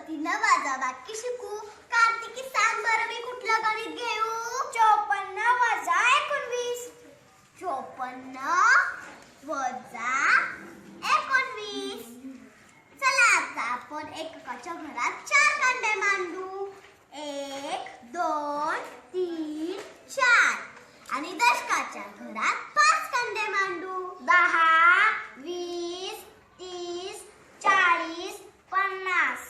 पद्धतीनं वाजाबाकी शिकू. कार्तिकी सांग बरं मी कुठलं गणित घेऊ? चोपन्न वजा एकोणवीस. चोपन्न वजा एकोणवीस. चला आता आपण एककाच्या घरात चार कांडे मांडू. एक दोन तीन चार. आणि दशकाच्या घरात पाच कांडे मांडू दहा वीस तीस चाळीस पन्नास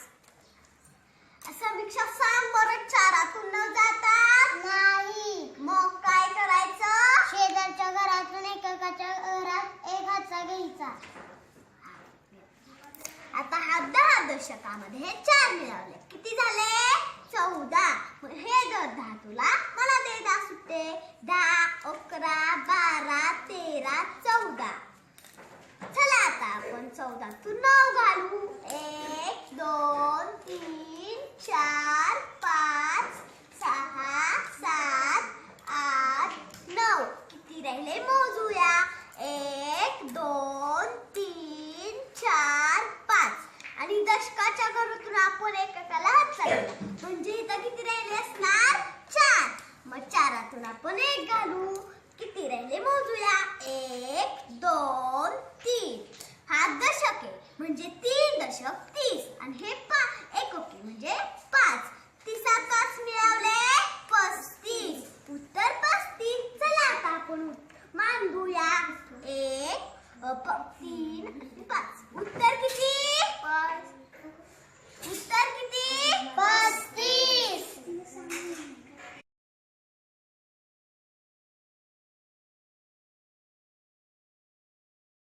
समीक्षा सांग बरं चारातून न जातात नाही मग काय करायचं शेजारच्या घरातून एकेकाच्या घरात एक हातचा घ्यायचा आता हा दहा दशकामध्ये हे चार मिळवले किती झाले? चौदा. हे दर दहा तुला मला दे दहा सुटते दहा अकरा बारा तेरा चौदा. चला आता आपण चौदा तू नऊ घाल. षटकाच्या घरातून आपण एककाला हात म्हणजे इथं किती राहिले असणार? चार. मग चारातून आपण एक घालू किती राहिले मोजूया? एक दोन तीन. हा दशक. म्हणजे तीन दशक तीस. आणि हे पा एक ओके. म्हणजे पाच. तिसा पाच मिळवले पस्तीस. उत्तर पस्तीस. चला आता आपण मांडूया. एक तीन